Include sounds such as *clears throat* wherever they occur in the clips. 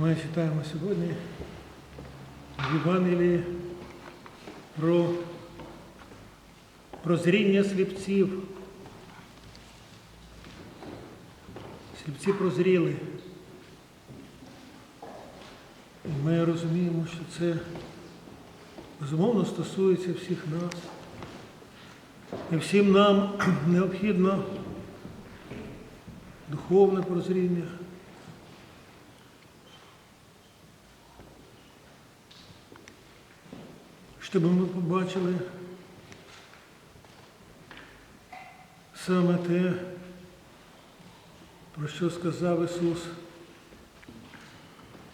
Ми читаємо сьогодні в Євангелії про прозріння сліпців. Сліпці прозріли. І ми розуміємо, що це безумовно стосується всіх нас. І всім нам *clears throat* необхідно духовне прозріння. Щоб ми побачили саме те, про що сказав Ісус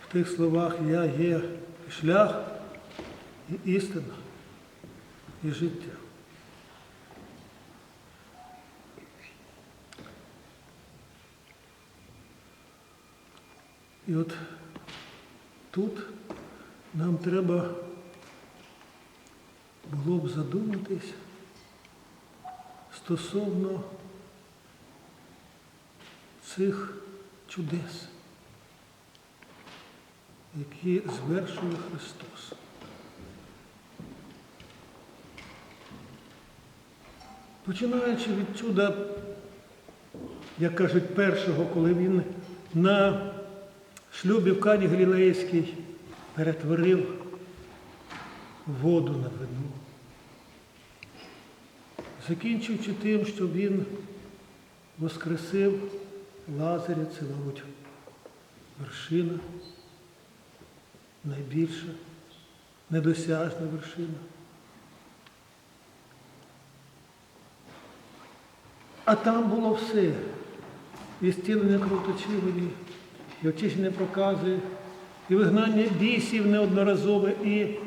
в тих словах Я є шлях і істина, і життя. І от тут нам треба було б задуматись стосовно цих чудес, які звершує Христос. Починаючи від чуда, як кажуть, першого, коли він на шлюбі в Кані Галілейській перетворив воду на вино. Закінчуючи тим, що він воскресив Лазаря, це, мабуть, вершина, найбільша, недосяжна вершина. А там було все. І стілення кровоточивої, і очищення прокази, і вигнання бісів неодноразове, і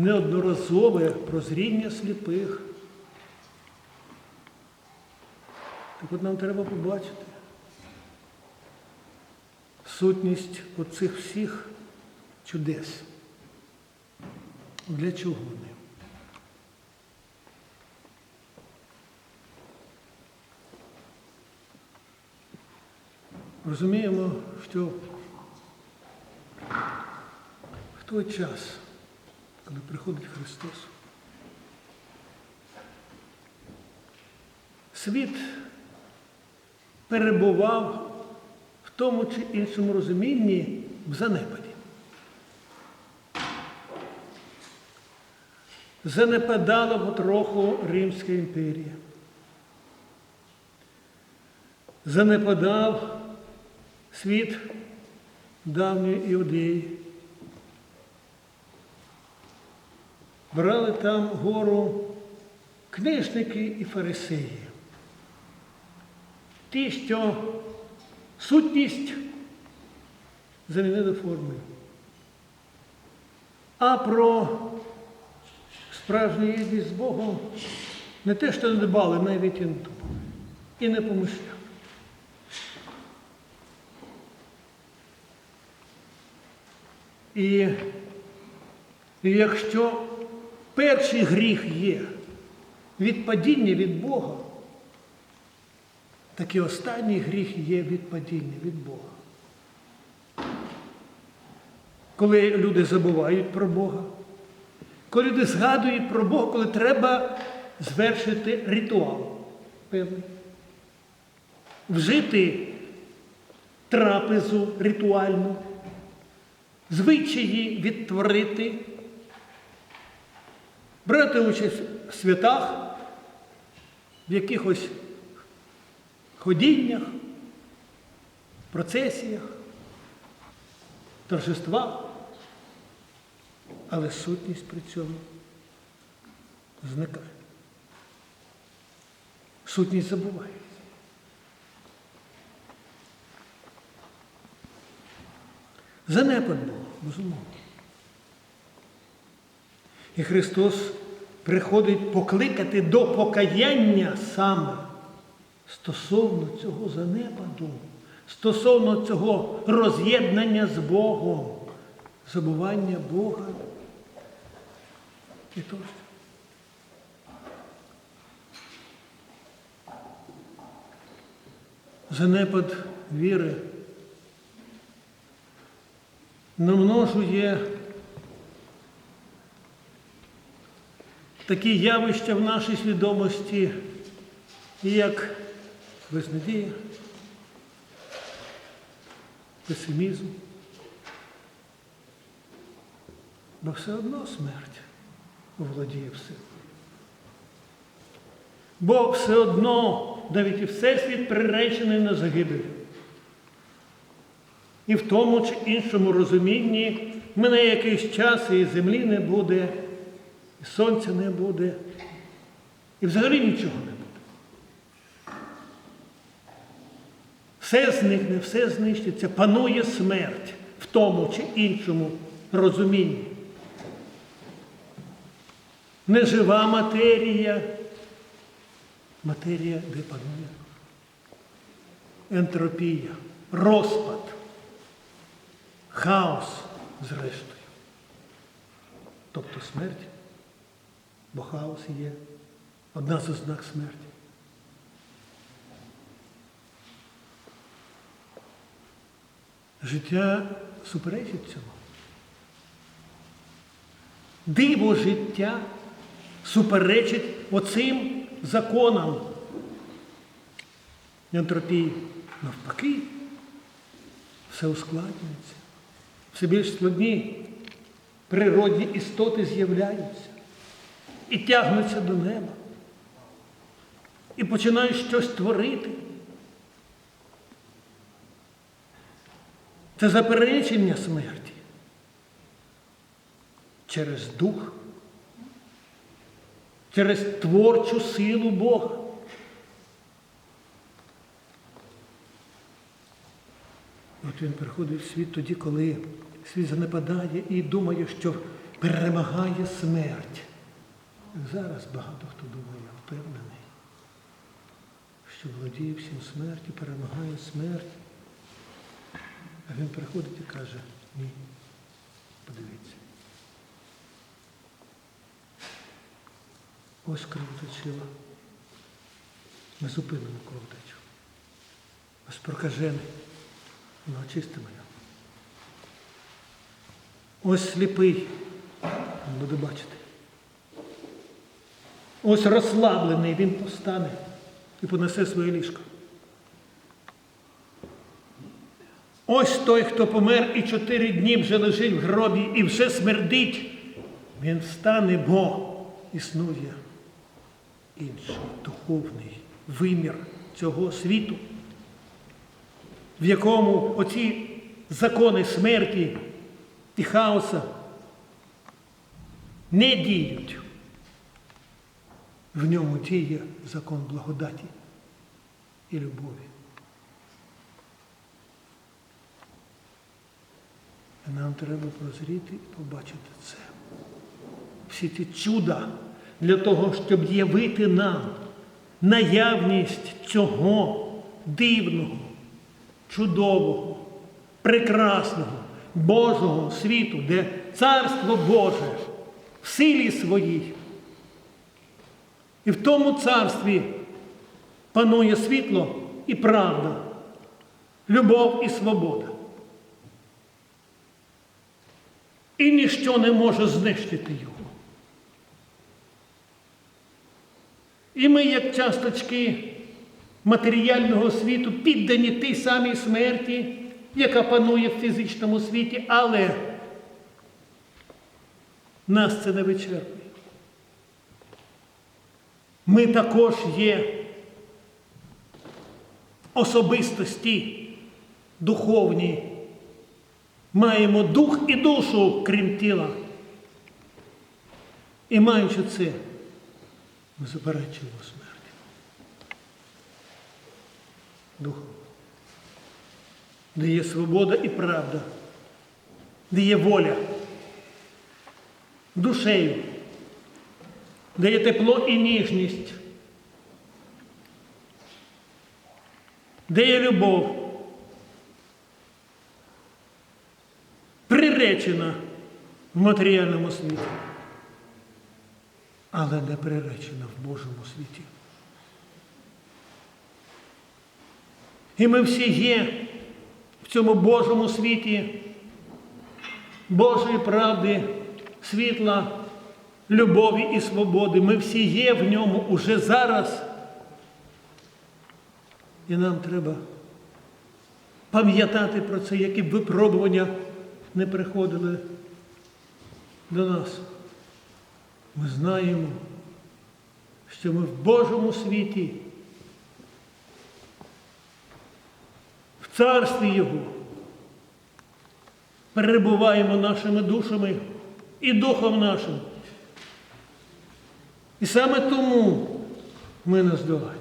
неодноразове прозріння сліпих. Так от нам треба побачити сутність оцих всіх чудес. Для чого вони? Розуміємо, що в той час, коли приходить Христос, світ перебував в тому чи іншому розумінні в занепаді. Занепадала потроху Римська імперія. Занепадав світ давньої іудеї. Брали там гору книжники і фарисеї. Ті, що сутність замінили формою. А про справжню єдність з Богом не те, що не дбали, навіть і не думали. І не помишляли. І якщо перший гріх є відпадіння від Бога, так і останній гріх є відпадіння від Бога. Коли люди забувають про Бога, коли люди згадують про Бога, коли треба звершити ритуал певний, вжити трапезу ритуальну, звичаї відтворити, брати участь в святах, в якихось ходіннях, процесіях, торжествах, але сутність при цьому зникає. Сутність забувається. Занепад був, безумовно. І Христос приходить покликати до покаяння саме стосовно цього занепаду, стосовно цього роз'єднання з Богом, забування Бога і тощо. Занепад віри намножує такі явища в нашій свідомості, як безнадія, песимізм. Бо все одно смерть оволодіє всім. Бо все одно навіть і Всесвіт приречений на загибель. І в тому чи іншому розумінні мене якийсь час і землі не буде, і сонця не буде, і взагалі нічого не буде. Все зникне, все знищиться, панує смерть в тому чи іншому розумінні. Нежива матерія, матерія, де панує. Ентропія, розпад, хаос, зрештою. Тобто смерть, бо хаос є одна з ознак смерті. Життя суперечить цьому. Диво життя суперечить оцим законам ентропії. Навпаки, все ускладнюється. Все більш складні природні істоти з'являються і тягнуться до неба. І починають щось творити. Це заперечення смерті через дух, через творчу силу Бога. От він приходить в світ тоді, коли світ занепадає і думає, що перемагає смерть. Зараз багато хто думає, впевнений, що володіє всім смертю, перемагає смерть. А він приходить і каже, ні, подивіться. Ось кровоточила. Ми зупинимо кровотечу. Ось прокажений. Вона очистимо його. Ось сліпий. Він буде бачити. Ось розслаблений, він постане і понесе своє ліжко. Ось той, хто помер і чотири дні вже лежить в гробі і вже смердить, він встане, бо існує інший духовний вимір цього світу, в якому оці закони смерті і хаоса не діють. В ньому діє закон благодаті і любові. І нам треба прозріти і побачити це. Всі ці чуда для того, щоб явити нам наявність цього дивного, чудового, прекрасного, Божого світу, де Царство Боже в силі своїй. І в тому царстві панує світло і правда, любов і свобода. І ніщо не може знищити його. І ми, як часточки матеріального світу, піддані тій самій смерті, яка панує в фізичному світі, але нас це не вичерпує. Ми також є особистості духовні. Маємо дух і душу, крім тіла. І маючи це, ми заперечуємо смерть. Духом. Де є свобода і правда, де є воля, душею, де є тепло і ніжність, де є любов. Приречена в матеріальному світі, але не приречена в Божому світі. І ми всі є в цьому Божому світі Божої правди, світла, любові і свободи. Ми всі є в ньому уже зараз. І нам треба пам'ятати про це, які б випробування не приходили до нас. Ми знаємо, що ми в Божому світі, в царстві Його перебуваємо нашими душами і духом нашим. І саме тому ми не здолані.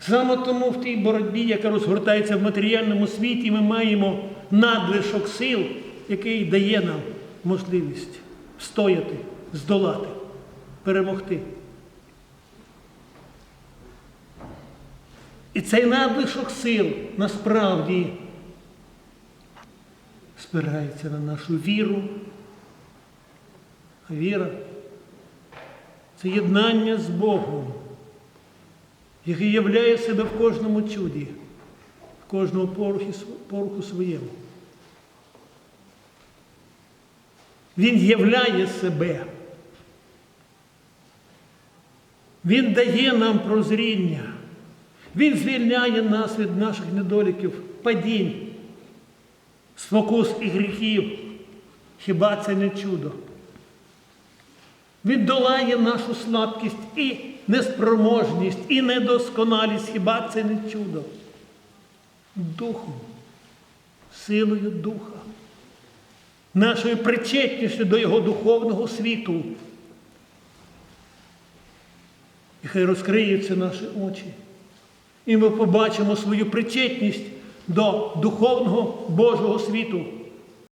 Саме тому в тій боротьбі, яка розгортається в матеріальному світі, ми маємо надлишок сил, який дає нам можливість встояти, здолати, перемогти. І цей надлишок сил насправді спирається на нашу віру. Віра це єднання з Богом, який являє себе в кожному чуді, в кожному поруху своєму. Він являє себе. Він дає нам прозріння. Він звільняє нас від наших недоліків, падінь, спокус і гріхів. Хіба це не чудо? Він долає нашу слабкість і неспроможність, і недосконалість. Хіба це не чудо? Духом, силою Духа, нашою причетністю до Його духовного світу. І хай розкриються наші очі. І ми побачимо свою причетність до духовного Божого світу.